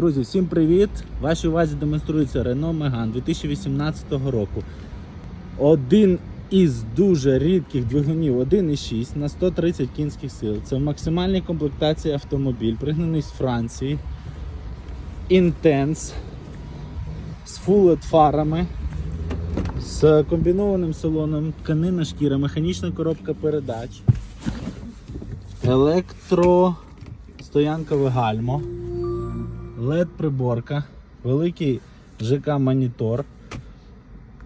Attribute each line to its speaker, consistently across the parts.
Speaker 1: Друзі, всім привіт! Вашій увазі демонструється Renault Megane 2018 року. Один із дуже рідких двигунів 1,6 на 130 кінських сил. Це в максимальній комплектації автомобіль, пригнаний з Франції. Intense з full фарами, з комбінованим салоном, тканина шкіра, механічна коробка передач, електро стоянкове гальмо. LED приборка, великий ЖК монітор,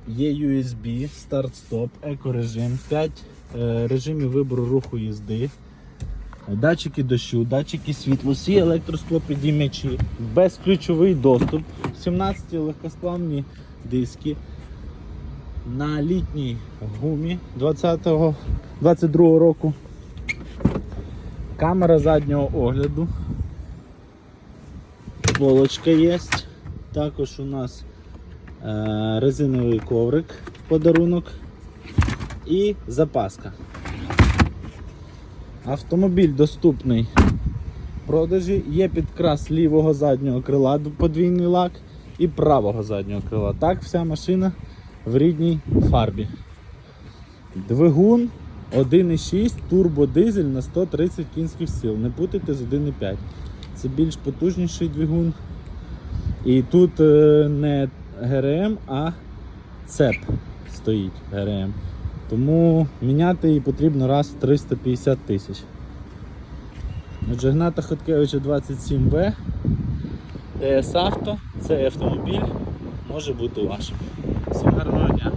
Speaker 1: є USB, старт-стоп, екорежим, 5 е, режимів вибору руху їзди, датчики дощу, датчики світлу, всі електросклопідіймачі, безключовий доступ, 17 легкосплавні диски. На літній гумі 20-го 22 року. Камера заднього огляду. Полочка є. Також у нас е, резиновий коврик в подарунок і запаска. Автомобіль доступний в продажі. Є підкрас лівого заднього крила, подвійний лак і правого заднього крила. Так, вся машина в рідній фарбі. Двигун 1,6 турбодизель на 130 кінських сил. Не путайте з 1,5. Це більш потужніший двигун. І тут е, не ГРМ, а цеп стоїть ГРМ. Тому міняти її потрібно раз в 350 тисяч. Отже, Гната Хоткевича 27В. ТС Авто, цей автомобіль може бути вашим. Всім гарного дня!